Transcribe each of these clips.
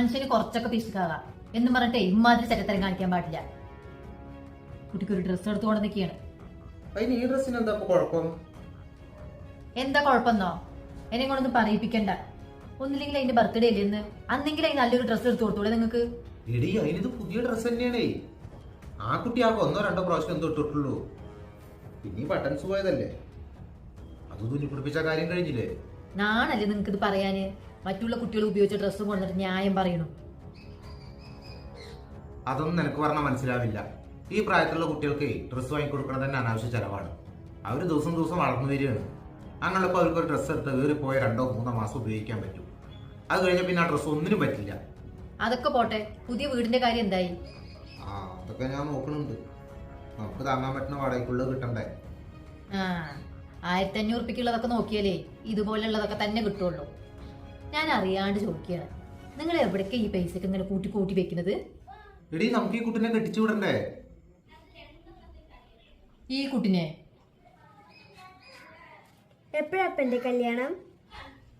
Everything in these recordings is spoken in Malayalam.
മനുഷ്യന് കുറച്ചൊക്കെ പിശുക്കാകാം എന്നും പറഞ്ഞിട്ട് ഇമ്മാതിരി ചരിത്രം കാണിക്കാൻ പാടില്ല. കുട്ടിക്ക് ഒരു ഡ്രസ്സ് എടുത്തുകൊണ്ട് നിൽക്കുകയാണ് അതിന് ഈ ഡ്രസ്സിന് എന്താ ഇപ്പൊ കുഴപ്പം? എന്താ കുഴപ്പമെന്നോ? എന്നെ കൊണ്ടൊന്നും പറയിപ്പിക്കണ്ട. ഒന്നില്ലെങ്കിൽ അതിന്റെ ബർത്ത്ഡേ അല്ലേ ഇന്ന്? അന്നെങ്കിലും അതിന് നല്ലൊരു ഡ്രസ്സ് എടുത്തു കൊടുത്തൂടെ നിങ്ങൾക്ക്? എടി അതിനിത് പുതിയ ഡ്രസ്സ് തന്നെയാണേ. ആ കുട്ടി ആകെ ഒന്നോ രണ്ടോ പ്രാവശ്യം എന്തോ ഇട്ടിട്ടുള്ളൂ. പിന്നെ ബട്ടൺസ് പോയതല്ലേ അതൊന്നും പിടിപ്പിച്ച കാര്യം കഴിഞ്ഞില്ലേ? നാണല്ലേ നിങ്ങൾക്ക് ഇത് പറയാന്? മറ്റുള്ള കുട്ടികൾ ഉപയോഗിച്ച ഡ്രസ്സ് കൊണ്ടിട്ട് ന്യായം പറയണം? അതൊന്നും നിനക്ക് പറഞ്ഞാൽ മനസ്സിലാവില്ല. ഈ പ്രായത്തിലുള്ള കുട്ടികൾക്ക് ഡ്രസ്സ് വാങ്ങിക്കൊടുക്കണം തന്നെ അനാവശ്യ ചെലവാണ്. അവർ ദിവസം ദിവസം വളർന്നു വരികയാണ്. അങ്ങനെയുള്ളപ്പോൾ അവർക്ക് ഒരു ഡ്രസ്സ് എടുത്ത് പോയ രണ്ടോ മൂന്നോ മാസം ഉപയോഗിക്കാൻ പറ്റും. അത് കഴിഞ്ഞാൽ പിന്നെ ആ ഡ്രസ്സ് ഒന്നിനും പറ്റില്ല. അതൊക്കെ പോട്ടെ പുതിയ വീടിന്റെ കാര്യം എന്തായി? ആ അതൊക്കെ ഞാൻ നോക്കണുണ്ട്. നമുക്ക് താങ്ങാൻ പറ്റുന്ന വാടകയ്ക്കുള്ളത് കിട്ടണ്ടേ? ആ ആയിരത്തി അഞ്ഞൂറ് ഉറുപ്പിക്കുള്ളതൊക്കെ നോക്കിയാലേ ഇതുപോലെയുള്ളതൊക്കെ തന്നെ കിട്ടുള്ളൂ. ഞാൻ അറിയാണ്ട് ചോദിക്കുകയാണ്. നിങ്ങൾ എവിടേക്ക് ഈ പൈസക്ക് ഇങ്ങനെ കൂട്ടി കൂട്ടി വെക്കുന്നത്? എടി നമുക്ക് ഈ കുട്ടിനെ കെട്ടിച്ചു വിടണ്ടേ? ഈ കുട്ടിനെ? എപ്പോഴാ എന്റെ കല്യാണം?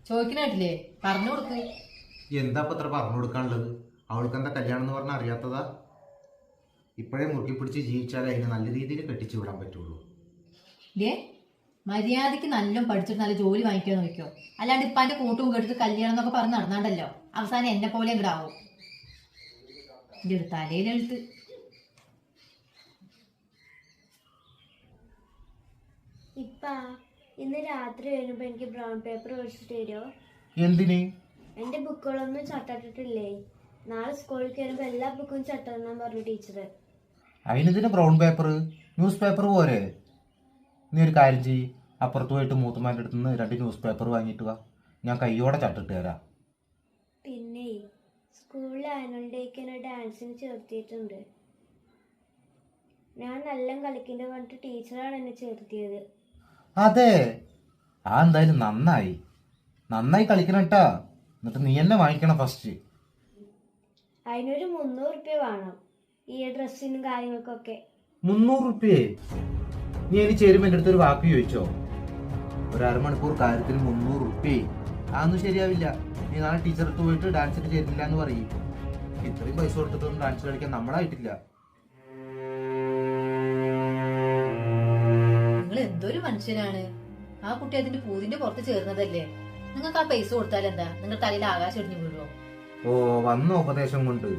ചോദിക്കണായിട്ടില്ലേ പറഞ്ഞു കൊടുക്ക്. എന്താ ഇപ്പൊ ഇത്ര പറഞ്ഞു കൊടുക്കാനുള്ളത്? അവൾക്ക് എന്താ കല്യാണം എന്ന് പറഞ്ഞാൽ അറിയാത്തതാ? ഇപ്പോഴേ മുറുക്കി പിടിച്ച് ജീവിച്ചാലേ അതിനെ നല്ല രീതിയിൽ കെട്ടിച്ചു വിടാൻ പറ്റുള്ളൂ. ഇല്ലേ മര്യാദയ്ക്ക് നല്ലോണം പഠിച്ചിട്ട് നല്ല ജോലി വാങ്ങിക്കാൻ നോക്കിയോ അല്ലാണ്ട് ഇപ്പാന്റെ കൂട്ടും കേട്ടിട്ട് കല്യാണം എന്നൊക്കെ പറഞ്ഞ് നടന്നാണ്ടല്ലോ. അവസാനം എന്നെ പോലെ അങ്ങോട്ട് ആവും. എന്റെ ഒരു തലയിലെഴുത്ത്. ഇപ്പ ഇന്ന് രാത്രി വരുമ്പോ എനിക്ക് ബ്രൗൺ പേപ്പർ വെച്ചിട്ട് തരുമോ എന്തിന്? എന്റെ ബുക്കുകളൊന്നും ചട്ടിട്ടില്ലേ നാളെ സ്കൂളിൽ കയറുമ്പോ എല്ലാ ബുക്കും ചട്ടണം പറഞ്ഞു ടീച്ചർ അതിനെന്തിനാ ബ്രൗൺ പേപ്പർ ന്യൂസ് പേപ്പർ പോരെ. നീ ഒരു കാര്യം ചെയ്യ്. അപ്പുറത്ത് പോയിട്ട് മൂത്തുമാന്റെ അടുത്ത് നിന്ന് രണ്ട് ന്യൂസ് പേപ്പർ വാങ്ങിയിട്ട് വാ. ഞാൻ കയ്യോടെ ചട്ടിട്ട് തരാം പിന്നെ സ്കൂളിൽ ആനുവൽ ഡേക്ക് എന്നെ ഡാൻസിന് ചേർത്തിയിട്ടുണ്ട്. ഞാൻ നല്ല കളിക്കുന്ന പറഞ്ഞിട്ട് ടീച്ചറാണ് എന്നെ ചേർത്തിയത്. അതെ. ആ എന്തായാലും നന്നായി. നന്നായി കളിക്കണം കേട്ടാ എന്നിട്ട് നീ എന്നെ വാങ്ങിക്കണം ഫസ്റ്റ് അതിനൊരു മുന്നൂറ് റുപ്യ വേണം. ഈ ഡ്രസ്സിനും കാര്യങ്ങൾക്കൊക്കെ. മുന്നൂറ് റുപ്യേ നീ എനിക്ക് ചേരുമ്പോ എന്റെ അടുത്ത് ഒരു വാക്ക് ചോദിച്ചോ? ഒരു അരമണിക്കൂർ കാര്യത്തിൽ മുന്നൂറ് റുപ്യ അതൊന്നും ശരിയാവില്ല. നീ നാളെ ടീച്ചർ അടുത്ത് പോയിട്ട് ഡാൻസിന് ചേരില്ല എന്ന് പറയും. ഇത്രയും പൈസ കൊടുത്തിട്ടൊന്നും ഡാൻസ് കളിക്കാൻ നമ്മളായിട്ടില്ല. നിങ്ങൾ എന്തൊരു മനുഷ്യനാണ് ആ കുട്ടി അതിന്റെ പൂതിന്റെ പുറത്ത് ചേർന്നതല്ലേ? നിങ്ങൾക്ക് ആ പൈസ കൊടുത്താൽ എന്താ? നിങ്ങൾ തലയിൽ ആകാശം ഇടിഞ്ഞു വീഴുവോ? ഓ വന്ന ഉപദേശം കൊണ്ട്.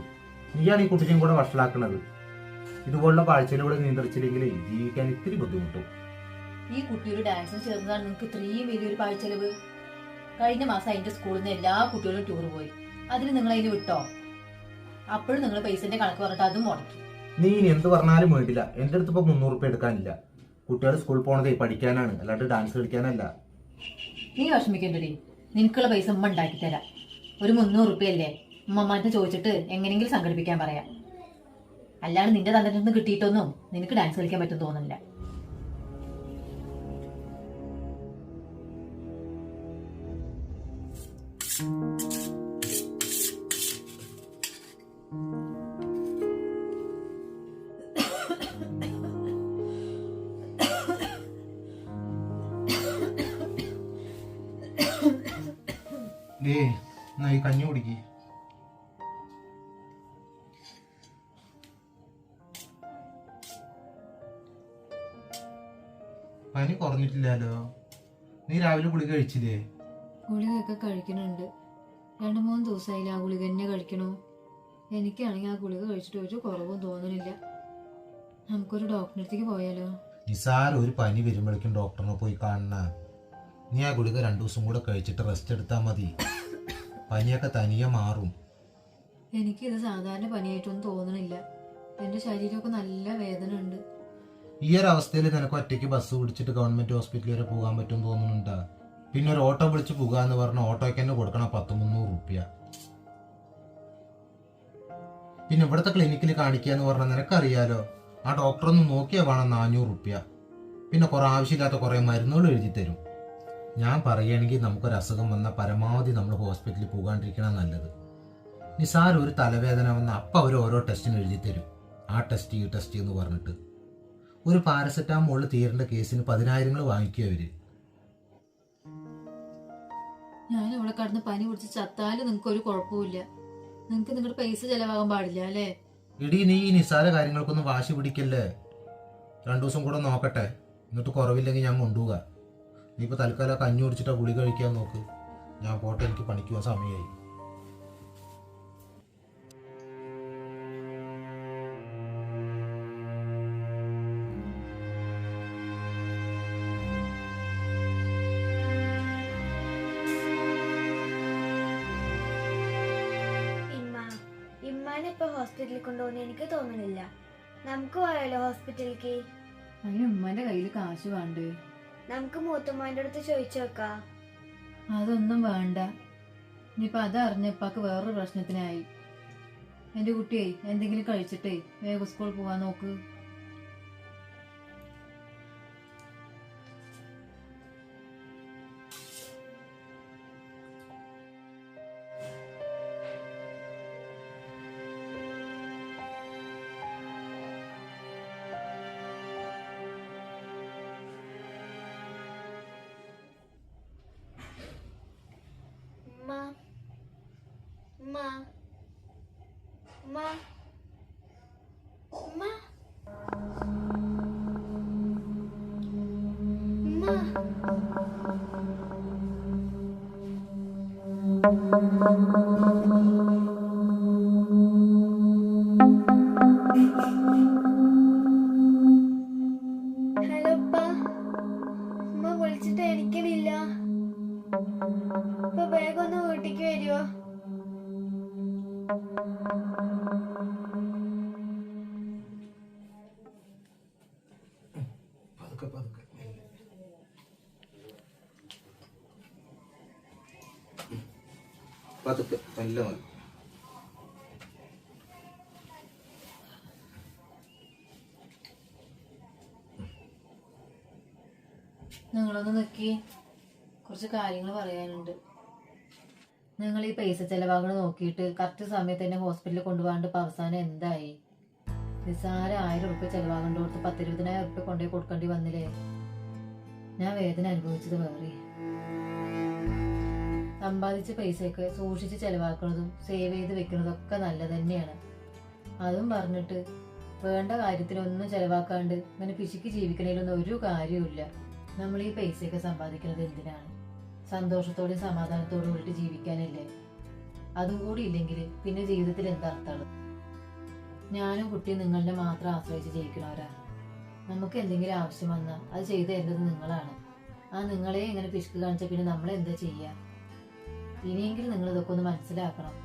നീയാണ് ഈ കുട്ടിയും കൂടെ വഷളാക്കണത്. ഇതുപോലുള്ള കാഴ്ചയിലൂടെ നിയന്ത്രിച്ചില്ലെങ്കിൽ ജീവിക്കാൻ ഇത്തിരി ബുദ്ധിമുട്ടും. ഈ കുട്ടിയുടെ ഡാൻസിന് ചേർന്നതാണ്. നിങ്ങൾക്ക് ഇത്രയും വലിയൊരു പാഴ്ചെലവ് കഴിഞ്ഞ മാസം അതിന്റെ സ്കൂളിൽ നിന്ന് എല്ലാ കുട്ടികളും ടൂർ പോയി. അതിന് നിങ്ങൾ അതിന് വിട്ടോ? അപ്പോഴും നിങ്ങൾ പൈസന്റെ കണക്ക് പറഞ്ഞിട്ട് അതും മുടക്കി. നീ ഇനി എന്ത് പറഞ്ഞാലും വേണ്ടില്ല. എന്റെ അടുത്ത് ഇപ്പൊ മുന്നൂറ് രൂപ എടുക്കാനില്ല. കുട്ടികൾ സ്കൂളിൽ പോണതേ പഠിക്കാനാണ്. അല്ലാണ്ട് ഡാൻസ് കളിക്കാനല്ല. നീ വിഷമിക്കണ്ടടി. നിനക്കുള്ള പൈസ ഉമ്മ ഉണ്ടാക്കി തരാം ഒരു മുന്നൂറ് റുപ്യല്ലേ ഉമ്മമാരുടെ ചോദിച്ചിട്ട് എങ്ങനെയെങ്കിലും സംഘടിപ്പിക്കാൻ പറയാം. അല്ലാണ്ട് നിന്റെ തന്നിട്ട് നിന്ന് കിട്ടിയിട്ടൊന്നും നിനക്ക് ഡാൻസ് കളിക്കാൻ പറ്റും തോന്നുന്നില്ല ഈ കഞ്ഞി കുടിക്ക്. പനി കുറഞ്ഞിട്ടില്ലല്ലോ. നീ രാവിലെ ഗുളിക കഴിച്ചില്ലേ? ഗുളികയൊക്കെ കഴിക്കുന്നുണ്ട്. രണ്ട് മൂന്ന് ദിവസമായില്ല ആ ഗുളിക തന്നെ കഴിക്കണോ. എനിക്കാണെങ്കിൽ ആ ഗുളിക കഴിച്ചിട്ട് ഒരു കുറവും തോന്നുന്നില്ല നമുക്കൊരു ഡോക്ടറിനടുത്തേക്ക് പോയാലോ? നിസാര ഒരു പനി വരുമ്പോഴേക്കും ഡോക്ടറിനെ പോയി കാണണ. നീ ആ ഗുളിക രണ്ടു ദിവസം കൂടെ കഴിച്ചിട്ട് റെസ്റ്റ് എടുത്താൽ മതി. പനിയൊക്കെ തനിയെ മാറും. എനിക്കിത് സാധാരണ പനിയായിട്ടൊന്നും തോന്നണില്ല. എന്റെ ശരീരമൊക്കെ നല്ല വേദന ഉണ്ട് ഈ ഒരു അവസ്ഥയിൽ നിനക്ക് ഒറ്റയ്ക്ക് ബസ് പിടിച്ചിട്ട് ഗവൺമെന്റ് ഹോസ്പിറ്റൽ വരെ പോകാൻ പറ്റും തോന്നുന്നുണ്ട്? പിന്നെ ഒരു ഓട്ടോ വിളിച്ച് പോകാന്ന് പറഞ്ഞ ഓട്ടോയ്ക്ക് തന്നെ കൊടുക്കണം പത്ത് മുന്നൂറ് റുപ്യ. പിന്നെ ഇവിടുത്തെ ക്ലിനിക്കിൽ കാണിക്കുക എന്ന് പറഞ്ഞാൽ നിനക്കറിയാലോ? ആ ഡോക്ടർ ഒന്ന് നോക്കിയാൽ വേണം നാനൂറ് റുപ്യ. പിന്നെ കുറെ ആവശ്യമില്ലാത്ത കുറെ മരുന്നുകൾ എഴുതി തരും. ഞാൻ പറയുകയാണെങ്കിൽ നമുക്കൊരു അസുഖം വന്നാൽ പരമാവധി നമ്മൾ ഹോസ്പിറ്റലിൽ പോകാണ്ടിരിക്കണം നല്ലത്. നിസാരം ഒരു തലവേദന വന്നാൽ അപ്പം അവർ ഓരോ ടെസ്റ്റിന് എഴുതി തരും. ആ ടെസ്റ്റ് ഈ ടെസ്റ്റ് എന്ന് പറഞ്ഞിട്ട്. ഒരു പാരസെറ്റാമോൾ തീരേണ്ട കേസിന് പതിനായിരങ്ങൾ വാങ്ങിക്കുക അവർ ഞാൻ ഇവിടെ കടന്ന് പനി പിടിച്ച് ചത്താലും നിങ്ങൾക്ക് ഒരു കുഴപ്പമില്ല നിങ്ങൾക്ക് നിങ്ങളുടെ പൈസ ചെലവാകാൻ പാടില്ല അല്ലേ? എടി നീ ഈ നിസ്സാര കാര്യങ്ങൾക്കൊന്നും വാശി പിടിക്കല്ലേ? രണ്ടു ദിവസം കൂടെ നോക്കട്ടെ. എന്നിട്ട് കുറവില്ലെങ്കിൽ ഞാൻ കൊണ്ടുപോകാം നീ ഇപ്പൊ തൽക്കാലം കഞ്ഞി കുടിച്ചിട്ടാ ഗുളി കഴിക്കാൻ നോക്ക്. ഞാൻ പോട്ടെ എനിക്ക് പണിക്കുവാൻ സമയമായി ഇപ്പൊ ഹോസ്പിറ്റലിൽ കൊണ്ടുപോകുന്ന എനിക്ക് തോന്നുന്നില്ല. നമുക്ക് പോയാലോ ഹോസ്പിറ്റലിലേക്ക്? അതിന് ഉമ്മന്റെ കയ്യിൽ കാശ് വേണ്ടേ? നമുക്ക് മൂത്തമ്മന്റെ അടുത്ത് ചോദിച്ചു നോക്കാം. അതൊന്നും വേണ്ട. ഇനിയിപ്പൊ അതറിഞ്ഞപ്പാക്ക് വേറൊരു പ്രശ്നത്തിനായി. എന്റെ കുട്ടിയെ എന്തെങ്കിലും കഴിച്ചിട്ടേ വേഗം സ്കൂളിൽ പോവാൻ നോക്ക്. ഉമ്മ ഉമ്മ ഉമ്മ ഉമ്മ പതുക്കെ പതുക്കെ. പതുക്കെ നല്ല മതി. നിങ്ങളൊന്ന് നിക്കി. കുറച്ച് കാര്യങ്ങൾ പറയാനുണ്ട്. നിങ്ങൾ ഈ പൈസ ചെലവാകണ നോക്കിയിട്ട് കറക്റ്റ് സമയത്ത് തന്നെ ഹോസ്പിറ്റലിൽ കൊണ്ടുപോകാണ്ട് ഇപ്പൊ അവസാനം എന്തായി? നിസ്സാര ആയിരം ഉറുപ്പ്യ ചെലവാകേണ്ട കൊടുത്ത് പത്തിരുപതിനായിരം ഉറുപ്പ്യ കൊണ്ടുപോയി കൊടുക്കേണ്ടി വന്നില്ലേ? ഞാൻ വേദന അനുഭവിച്ചത് വേറെ. സമ്പാദിച്ച പൈസയൊക്കെ സൂക്ഷിച്ച് ചെലവാക്കുന്നതും സേവ് ചെയ്ത് വെക്കുന്നതും ഒക്കെ നല്ലത് തന്നെയാണ്. അതും പറഞ്ഞിട്ട് വേണ്ട കാര്യത്തിലൊന്നും ചെലവാക്കാണ്ട് ഇങ്ങനെ പിശുക്ക് ജീവിക്കണേലൊന്നും ഒരു കാര്യമില്ല നമ്മൾ ഈ പൈസയൊക്കെ സമ്പാദിക്കുന്നത് എന്തിനാണ്? സന്തോഷത്തോടെ സമാധാനത്തോടെ കൂടിയിട്ട് ജീവിക്കാനല്ലേ? അതും കൂടി ഇല്ലെങ്കിൽ പിന്നെ ജീവിതത്തിൽ എന്താ അർത്ഥമുള്ളത് ഞാനും കുട്ടിയും നിങ്ങളുടെ മാത്രം ആശ്രയിച്ച് ജീവിക്കണവരാ. നമുക്ക് എന്തെങ്കിലും ആവശ്യം വന്നാൽ അത് ചെയ്തു തരുന്നത് നിങ്ങളാണ്. ആ നിങ്ങളെ ഇങ്ങനെ പിശുക്ക് കാണിച്ച പിന്നെ നമ്മൾ എന്താ ചെയ്യുക ഇനിയെങ്കിലും നിങ്ങൾ ഇതൊക്കെ ഒന്ന് മനസ്സിലാക്കണം.